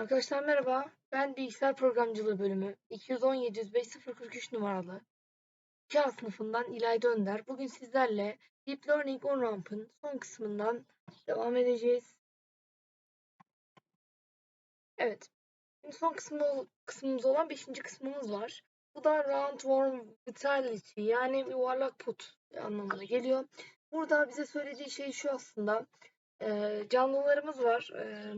Arkadaşlar merhaba. Ben Bilgisayar Programcılığı bölümü 217-043 numaralı 2A sınıfından İlayda Önder. Bugün sizlerle Deep Learning on Ramp'ın son kısmından devam edeceğiz. Evet. Şimdi son kısmı, kısmımız olan 5. kısmımız var. Bu da Roundworm Vitality yani yuvarlak put anlamına geliyor. Burada bize söylediği şey şu aslında. Ee, canlılarımız var. Ee,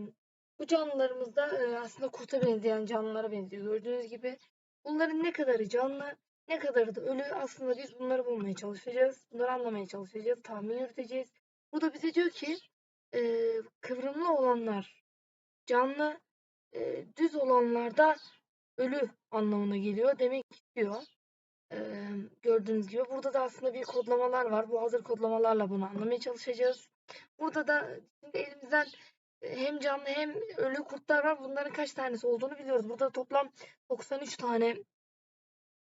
bu canlılarımız da e, aslında kurta benzeyen canlılara benziyor. Gördüğünüz gibi bunların ne kadarı canlı, ne kadarı da ölü aslında biz bunları bulmaya çalışacağız. Bunları anlamaya çalışacağız, tahmin yürüteceğiz. Bu da bize diyor ki e, kıvrımlı olanlar canlı, e, düz olanlar da ölü anlamına geliyor demek istiyor. E, gördüğünüz gibi burada da aslında bir kodlamalar var. Bu hazır kodlamalarla bunu anlamaya çalışacağız. Burada da şimdi elimizden hem canlı hem ölü kurtlar var. Bunların kaç tanesi olduğunu biliyoruz. Burada toplam 93 tane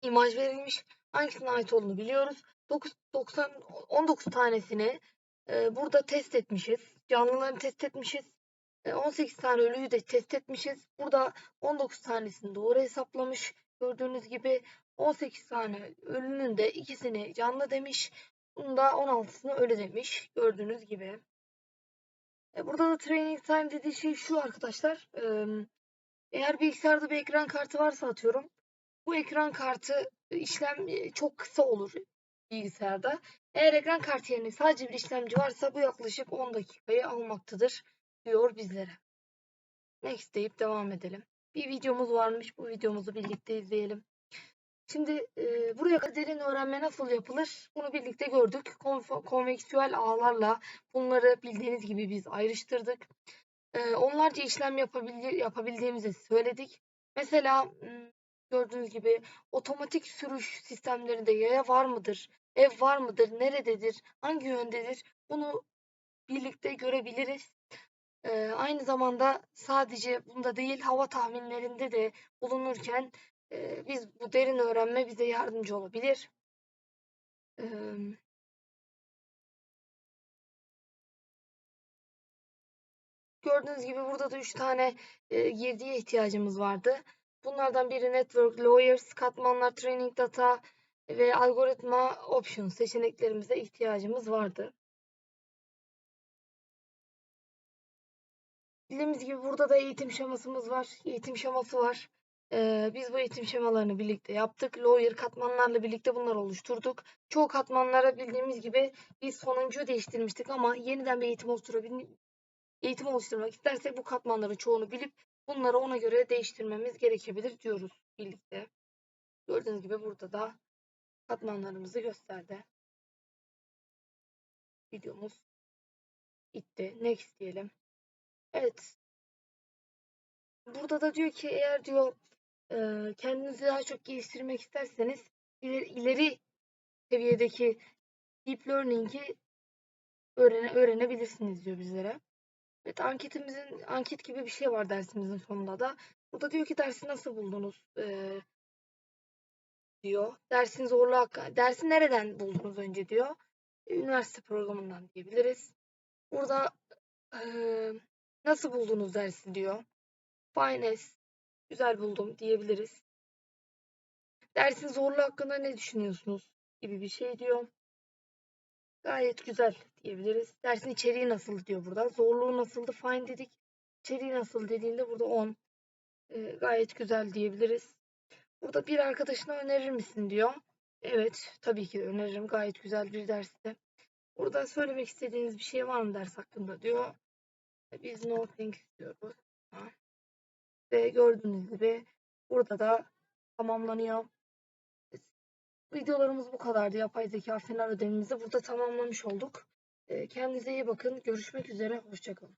imaj verilmiş. Hangisine ait olduğunu biliyoruz. 9, 90, 19 tanesini e, burada test etmişiz. Canlıları test etmişiz. E, 18 tane ölüyü de test etmişiz. Burada 19 tanesini doğru hesaplamış. Gördüğünüz gibi 18 tane ölünün de ikisini canlı demiş. Bunda 16'sını ölü demiş. Gördüğünüz gibi. E, burada da training time dediği şey şu arkadaşlar. E, eğer bilgisayarda bir ekran kartı varsa atıyorum. Bu ekran kartı işlem e, çok kısa olur bilgisayarda. Eğer ekran kartı yerine sadece bir işlemci varsa bu yaklaşık 10 dakikayı almaktadır diyor bizlere. Next deyip devam edelim. Bir videomuz varmış. Bu videomuzu birlikte izleyelim. Şimdi e, buraya kadar derin öğrenme nasıl yapılır? Bunu birlikte gördük. Konf- konveksiyel ağlarla bunları bildiğiniz gibi biz ayrıştırdık. E, onlarca işlem yapabil yapabildiğimizi söyledik. Mesela gördüğünüz gibi otomatik sürüş sistemlerinde yaya var mıdır? Ev var mıdır? Nerededir? Hangi yöndedir? Bunu birlikte görebiliriz. E, aynı zamanda sadece bunda değil hava tahminlerinde de bulunurken biz bu derin öğrenme bize yardımcı olabilir. Gördüğünüz gibi burada da 3 tane e, girdiye ihtiyacımız vardı. Bunlardan biri Network, Lawyers, Katmanlar, Training Data ve Algoritma Options seçeneklerimize ihtiyacımız vardı. Bildiğimiz gibi burada da eğitim şemasımız var. Eğitim şeması var. Ee, biz bu eğitim şemalarını birlikte yaptık. Lawyer katmanlarla birlikte bunları oluşturduk. Çoğu katmanlara bildiğimiz gibi biz sonuncuyu değiştirmiştik ama yeniden bir eğitim oluşturabil eğitim oluşturmak istersek bu katmanların çoğunu bilip bunları ona göre değiştirmemiz gerekebilir diyoruz birlikte. Gördüğünüz gibi burada da katmanlarımızı gösterdi. Videomuz bitti. Next diyelim. Evet. Burada da diyor ki eğer diyor kendinizi daha çok geliştirmek isterseniz ileri, seviyedeki deep learning'i öğrene, öğrenebilirsiniz diyor bizlere. Evet anketimizin anket gibi bir şey var dersimizin sonunda da. Burada diyor ki dersi nasıl buldunuz? Ee, diyor. Dersin zorluğu dersi nereden buldunuz önce diyor. Üniversite programından diyebiliriz. Burada e, nasıl buldunuz dersi diyor. Finance güzel buldum diyebiliriz. Dersin zorluğu hakkında ne düşünüyorsunuz gibi bir şey diyor. Gayet güzel diyebiliriz. Dersin içeriği nasıl diyor burada. Zorluğu nasıldı? Fine dedik. İçeriği nasıl dediğinde burada 10. Ee, gayet güzel diyebiliriz. Burada bir arkadaşına önerir misin diyor. Evet tabii ki öneririm. Gayet güzel bir dersti. Burada söylemek istediğiniz bir şey var mı ders hakkında diyor. Biz no thanks diyoruz. Ve gördüğünüz gibi burada da tamamlanıyor. Videolarımız bu kadardı. Yapay zeka final ödevimizi burada tamamlamış olduk. Kendinize iyi bakın. Görüşmek üzere. Hoşçakalın.